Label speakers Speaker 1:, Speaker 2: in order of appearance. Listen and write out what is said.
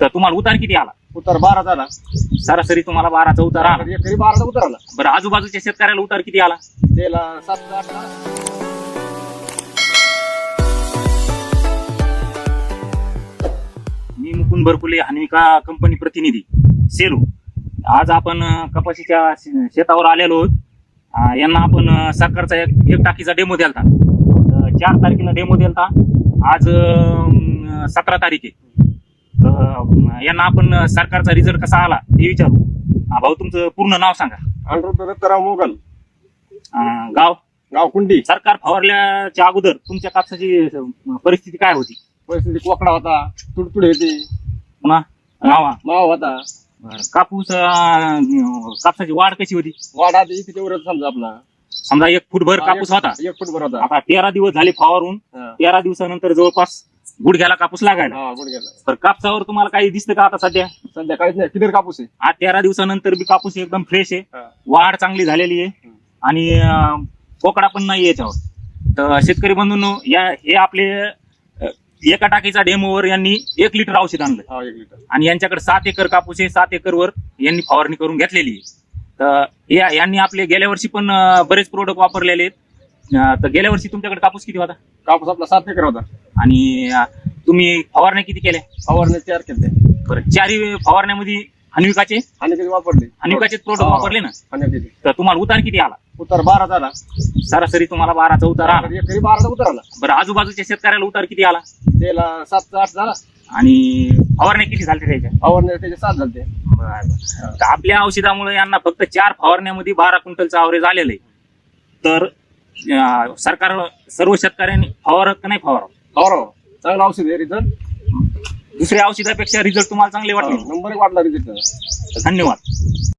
Speaker 1: तर तुम्हाला उतार किती आला?
Speaker 2: उतार बारा झाला.
Speaker 1: सरासरी तुम्हाला बाराचा उतार आला.
Speaker 2: एकरी बाराचा उतार आला.
Speaker 1: बरं आजूबाजूच्या शेतकऱ्याला उतार किती आला?
Speaker 2: त्याला सात आठ दहा.
Speaker 1: मी मुकुंद भरपुले हनविका कंपनी प्रतिनिधी सेलू. आज आपण कपाशीच्या शे- शेतावर आलेलो आहोत. यांना आपण अं, सरकारचा एक एक टाकीचा डेमो तर चार तारखेला डेमो दिलता. आज सतरा तारीख आहे. तर यांना आपण सरकारचा रिझल्ट कसा आला ते विचारू. भाऊ तुमचं पूर्ण नाव सांगा.
Speaker 2: अनिरुद्ध दत्तराव मोगल.
Speaker 1: अं, गाव?
Speaker 2: गाव कुंडी.
Speaker 1: सरकार फवारल्याच्या अगोदर तुमच्या कापसाची परिस्थिती काय होती?
Speaker 2: परिस्थिती कोकडा होता तुडतुडे होती.
Speaker 1: पुन्हा? नावा
Speaker 2: माव होता.
Speaker 1: कापूस अं, कापसाची वाढ कशी होती?
Speaker 2: वाडा ते इथे तेवढंच समजा आपला.
Speaker 1: समजा एक फुटभर कापूस होता.
Speaker 2: एक फूट भर होता.
Speaker 1: आता तेरा दिवस झाले फवारून
Speaker 2: हा.
Speaker 1: तेरा दिवसानंतर जवळपास गुडघ्याला कापूस लागायला.
Speaker 2: हा गुडघ्याला.
Speaker 1: तर कापसावर तुम्हाला काही दिसतं का आता सध्या?
Speaker 2: सध्या काहीच नाही. किती कापूस आहे?
Speaker 1: आज तेरा दिवसानंतर बी कापूस एकदम फ्रेश आहे.
Speaker 2: हा.
Speaker 1: वाढ चांगली झालेली आहे. आणि अं, पोकडा पण नाही याच्यावर. तर शेतकरी बंधूंनो या हे आपले अं, एका टाकीचा डेमोवर यांनी एक लिटर औषध आणलं.
Speaker 2: हा एक लिटर.
Speaker 1: आणि यांच्याकडे सात एकर कापूस आहे. सात एकरवर यांनी फवारणी करून घेतलेली आहे. तर या- यांनी आपले गेल्या वर्षी पण अं, बरेच प्रोडक्ट वापरलेले आहेत. अं, तर गेल्या वर्षी तुमच्याकडे कापूस किती होता?
Speaker 2: कापूस आपला सात एकर होता.
Speaker 1: आणि अं, तुम्ही फवारण्या किती केल्या?
Speaker 2: फवारणी चार केले
Speaker 1: बरं चारही फवारण्यामध्ये हनविकाचे
Speaker 2: आणि वापरले.
Speaker 1: हनविकाचे प्रोडक्ट. वापरले ना?
Speaker 2: आणि
Speaker 1: तर तुम्हाला उतार किती आला?
Speaker 2: उतार बारा झाला
Speaker 1: सरासरी तुम्हाला बाराचा उतार आला.
Speaker 2: एकरी बाराचा उतार आला.
Speaker 1: बरं आजूबाजूच्या शेतकऱ्याला उतार किती आला?
Speaker 2: त्याला सात आठ झाला.
Speaker 1: आणि फवारण्या किती झाल्या त्याच्या?
Speaker 2: फवारणी त्याचे सात झाले
Speaker 1: बरं, बरं. तर आपल्या औषधामुळे यांना फक्त चार फवारण्यामध्ये बारा क्विंटलचं आवरेज आलेलं आहे. तर अं, सरकार सर्व शेतकऱ्यांनी फवारत का नाही फवारत?
Speaker 2: फवारा चांगला औषध आहे रिझल्ट
Speaker 1: दुसऱ्या औषधापेक्षा रिझल्ट तुम्हाला चांगले वाटले.
Speaker 2: नंबर एक वाटला रिझल्ट
Speaker 1: धन्यवाद.